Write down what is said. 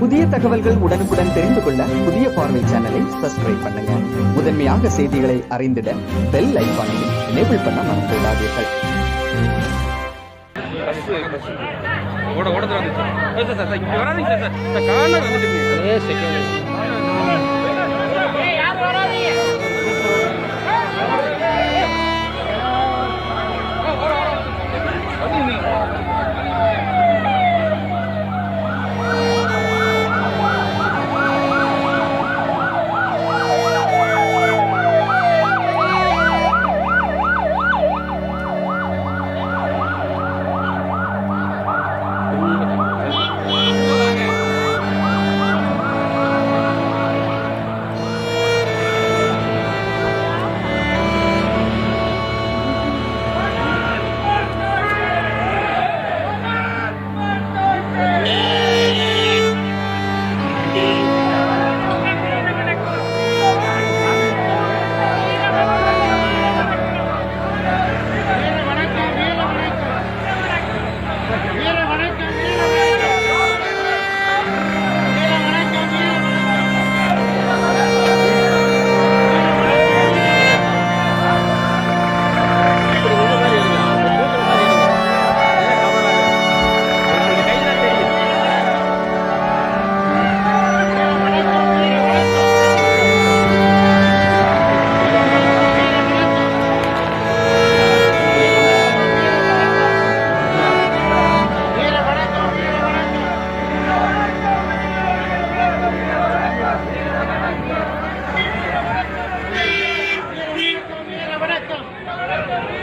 புதிய தகவல்கள் உடனுக்குடன் தெரிந்து கொள்ள புதிய பார்வை சேனலை சப்ஸ்கிரைப் பண்ணுங்க. முதன்மையாக செய்திகளை அறிந்திட பெல் ஐகானையும் எனேபிள் பண்ண மறந்து விடாதீர்கள் ஓட ஓட வந்துச்சு. சார் சார் சார் இங்கே வராதீங்க சார் சார் கார்னர் வந்துட்டுங்க. Correcto.